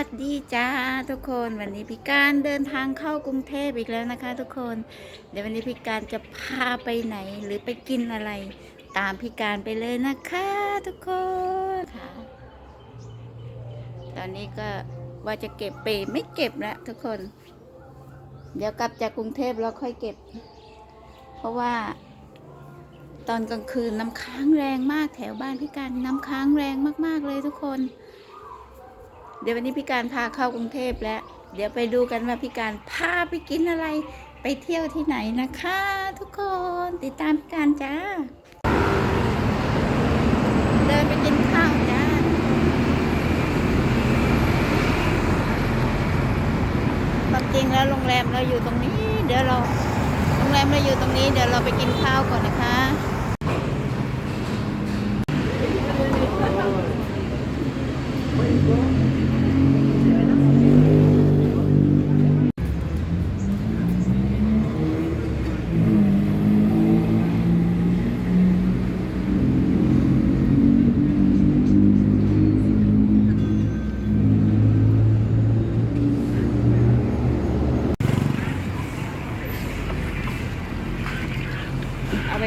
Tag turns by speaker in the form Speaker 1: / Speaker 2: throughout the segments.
Speaker 1: วัสดีจ้าทุกคนวันนี้พี่การเดินทางเข้ากรุงเทพอีกแล้วนะคะ ทุกคน เดี๋ยววันนี้พี่การจะพาไปไหนหรือไปกินอะไร ตามพี่การไปเลยนะคะ ทุกคนค่ะ ตอนนี้ก็ว่าจะเก็บเปไม่เก็บแล้วทุกคน เดี๋ยวกลับจากกรุงเทพเราค่อยเก็บ เพราะว่า ตอนกลางคืนน้ำค้างแรงมากแถวบ้านพี่การน้ำค้างแรงมากๆเลยทุกคน เดี๋ยววันนี้พี่การพาเข้ากรุงเทพแล้ว เดี๋ยวไปดูกันว่าพี่การพาไปกินอะไร ไปเที่ยวที่ไหนนะคะ ทุกคนติดตามพี่การจ้า เดินไปกินข้าวจ้าความจริงแล้วโรงแรมเราอยู่ตรงนี้ เดี๋ยวเราโรงแรมเราอยู่ตรงนี้ เดี๋ยวเราไปกินข้าวก่อนนะคะ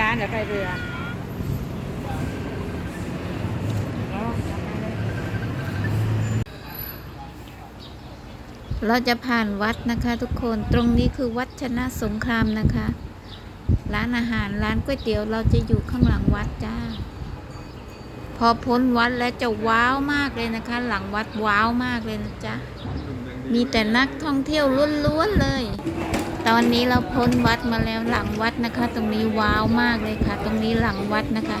Speaker 1: ร้านเดี๋ยวไปเรือเราจะผ่านวัดนะคะทุกคนตรงนี้คือวัดชนะสงครามนะคะ ร้านอาหารร้านก๋วยเตี๋ยวเราจะอยู่ข้างหลังวัดจ้า พอพ้นวัดแล้วจะว้าวมากเลยนะคะ หลังวัดว้าวมากเลยนะจ๊ะมีแต่นักท่องเที่ยวล้วนๆเลย ตอนนี้เราพ้นวัดมาแล้วหลังวัดนะคะ ตรงนี้ว้าวมากเลยค่ะ ตรงนี้หลังวัดนะคะ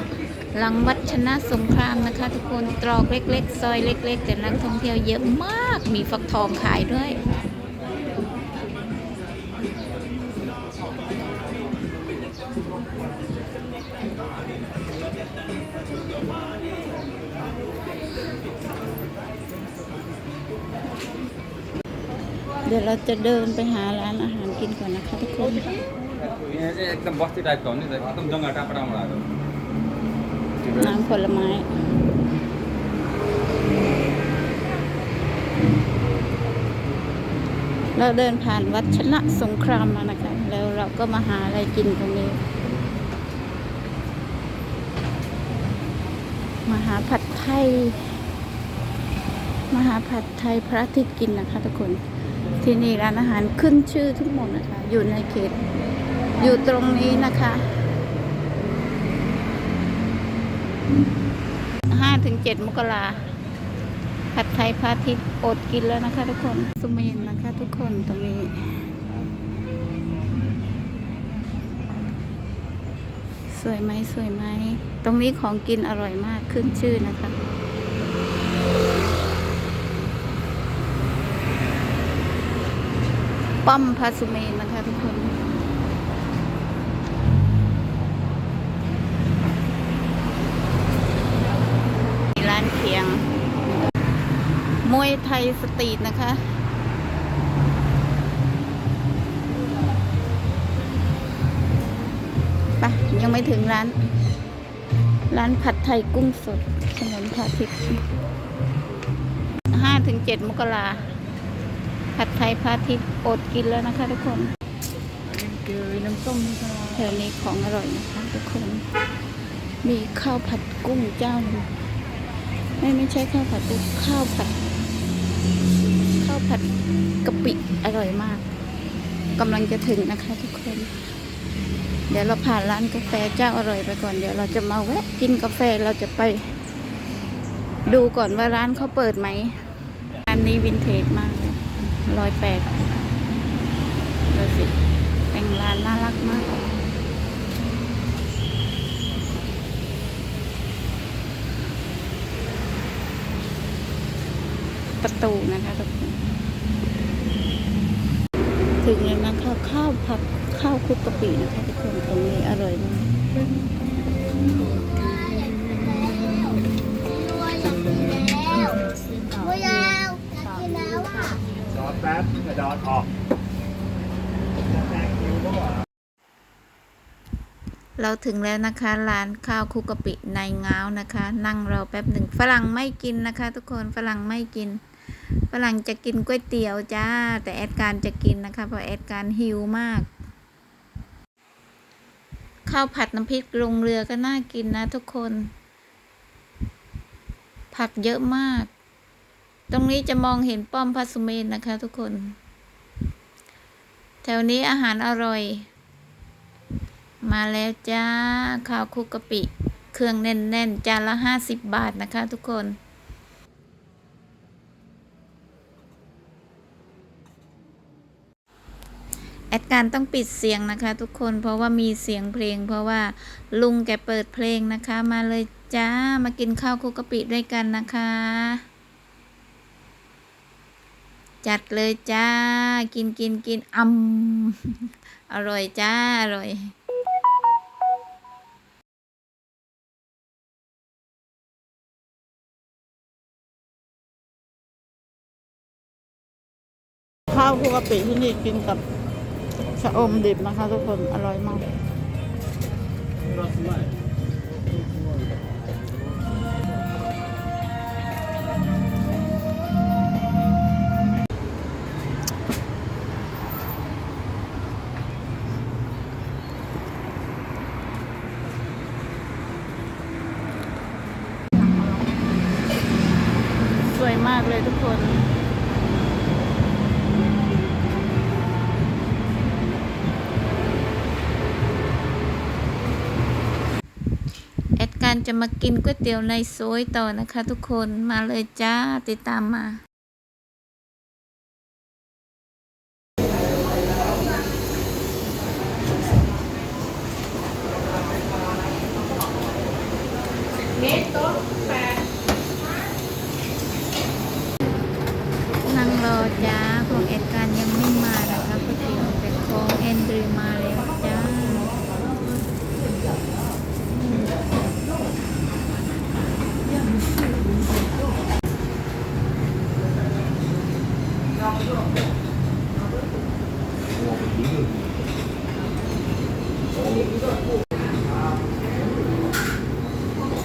Speaker 1: หลังวัดชนะสงครามนะคะ ทุกคนตรอกเล็ก ๆ ซอยเล็ก ๆ แต่นักท่องเที่ยวเยอะมากมีฟักทองขายด้วย เดี๋ยวเราจะเดินไปหาร้านอาหารกินก่อนนะคะทุกคนน้ำผลไม้เราเดินผ่านวัดชนะสงครามมานะคะ แล้วเราก็มาหาอะไรกินตรงนี้ มาหาผัดไทย มาหาผัดไทยพระทิตกินนะคะทุกคน ที่นี่ร้านอาหารขึ้นชื่อทั้งหมดนะคะ อยู่ในเขต อยู่ตรงนี้นะคะห้าถึงเจ็ดมกราผัดไทยพระอาทิตย์อดกินแล้วนะคะ ทุกคนสุเมนนะคะ ทุกคนตรงนี้ สวยไหมสวยไหม ตรงนี้ของกินอร่อยมากขึ้นชื่อนะคะ ป้อมพาสุเมนนะคะทุกคน ร้านเคียง มวยไทยสตรีทนะคะไปยังไม่ถึงร้าน ร้านผัดไทยกุ้งสดถนนพระอาทิตย์ห้าถึงเจ็ดมกรา ผัดไทยพระอาทิตย์อดกินแล้วนะคะทุกคน
Speaker 2: น้ำส้ม
Speaker 1: แถวนี้ของอร่อยนะคะทุกคน มีข้าวผัดกุ้งเจ้าหนึงไม่ไม่ใช่ข้าวผัดกุ้งข้าวผัด ข้าวผัดกะปิอร่อยมากกำลังจะถึงนะคะทุกคน เดี๋ยวเราผ่านร้านกาแฟเจ้าอร่อยไปก่อนเดี๋ยวเราจะมาแวะกินกาแฟเราจะไป ดูก่อนว่าร้านเขาเปิดไหมร้านนี้วินเทจมาก ร้อยแปดดูสิแต่งร้านน่ารักมากประตูนะคะทุกคนถึงแล้วนะคะข้าวผัดข้าวคุกกะปินะคะทุกคนตรงนี้อร่อยมาก
Speaker 3: ไม่ยาวอยากกินแล้วอะ
Speaker 4: อแป๊บกระดอนออก
Speaker 1: เราถึงแล้วนะคะ ร้านข้าวคุกกะปิในเงานะคะ นั่งรอแป๊บหนึ่งฝรั่งไม่กินนะคะ ทุกคนฝรั่งไม่กินฝรั่งจะกินก๋วยเตี๋ยวจ้า แต่แอดการจะกินนะคะเพราะแอดการหิวมากข้าวผัดน้ำพริกลงเรือก็น่ากินนะทุกคน ผักเยอะมาก ตรงนี้จะมองเห็นป้อมพระสุเมนนะคะ ทุกคน แถวนี้อาหารอร่อย มาแล้วจ้า ข้าวคุกกะปิ เครื่องแน่นๆ จานละห้าสิบบาทนะคะ ทุกคนแอดการต้องปิดเสียงนะคะ ทุกคนเพราะว่ามีเสียงเพลง เพราะว่าลุงแกเปิดเพลงนะคะ มาเลยจ้ามากินข้าวคุกกะปิด้วยกันนะคะ จัดเลยจ้า กินกินกินอ่ำอร่อยจ้า อร่อยข้าวคลุกกะปิที่นี่กินกับชะอมดิบนะคะทุกคนอร่อยมาก วยมากเลยทุกคน แอดการจะมากินก๋วยเตี๋ยวในโซยต่อนะคะทุกคนมาเลยจ้าติดตามมา นั่งรอจ้าพวกแอดการยังไม่มานะคะก๋วยเตี๋ยวแต่ของแอนดรีมาแล้วจ้า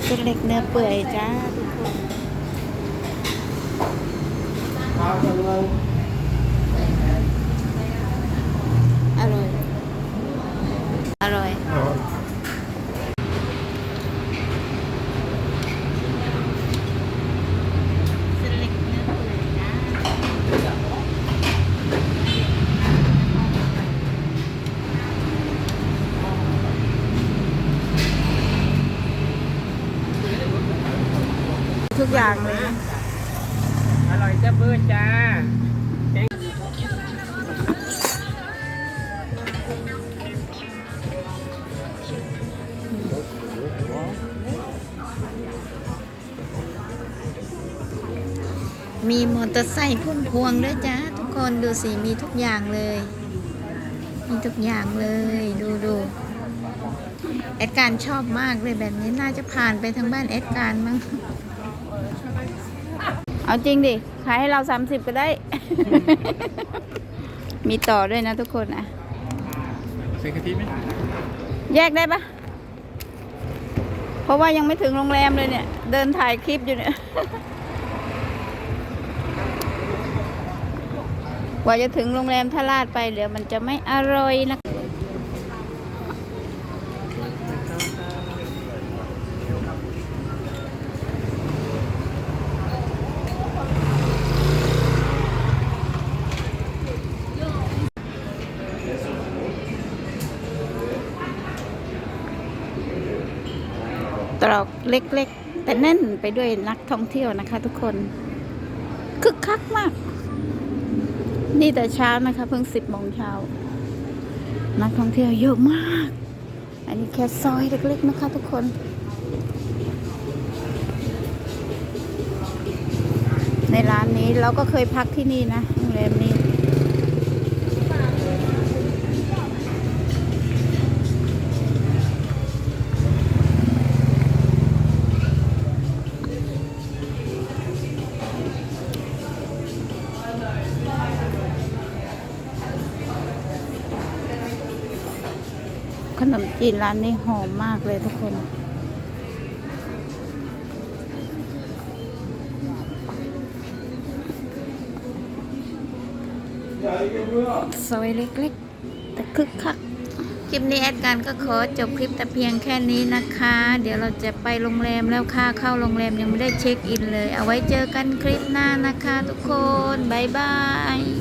Speaker 1: เส้นเล็กเนื้อเปื่อยจ้าทุกคนอร่อย อร่อย เส้นเล็กเนื้อเปื่อยจ้า ทุ กอย่างเลย
Speaker 5: อร่อยจะเบื่อจ้า
Speaker 1: มีมอเตอร์ไซค์พุ่มพวงด้วยจ้าทุกคนดูสิ มีทุกอย่างเลย มีทุกอย่างเลยดูดูแอดการชอบมากเลยแบบนี้น่าจะผ่านไปทางบ้านแอดการมั้ง เอาจริงดิ ขายให้เราสามสิบก็ได้ มีต่อด้วยนะทุกคนอะ
Speaker 2: ใส่กะทิไหม
Speaker 1: แยกได้ปะเพราะว่ายังไม่ถึงโรงแรมเลยเนี่ย เดินถ่ายคลิปอยู่เนี่ย กว่าจะถึงโรงแรมถ้าลาดไปเดี๋ยวมันจะไม่อร่อยนะ ตรอกเล็กๆ แต่แน่นไปด้วยนักท่องเที่ยวนะคะ ทุกคนคึกคักมาก นี่แต่เช้านะคะ เพิ่งสิบโมงเช้านักท่องเที่ยวเยอะมาก อันนี้แค่ซอยเล็กๆนะคะ ทุกคนในร้านนี้เราก็เคยพักที่นี่นะโรงแรมนี้ นมจีนร้านนี้หอมมากเลยทุกคนซอยเล็กๆ แต่คึกคัก คลิปนี้แอดการก็ขอจบคลิปแต่เพียงแค่นี้นะคะ เดี๋ยวเราจะไปโรงแรมแล้วค่าเข้าโรงแรมยังไม่ได้เช็คอินเลย เอาไว้เจอกันคลิปหน้านะคะทุกคน บ๊ายบาย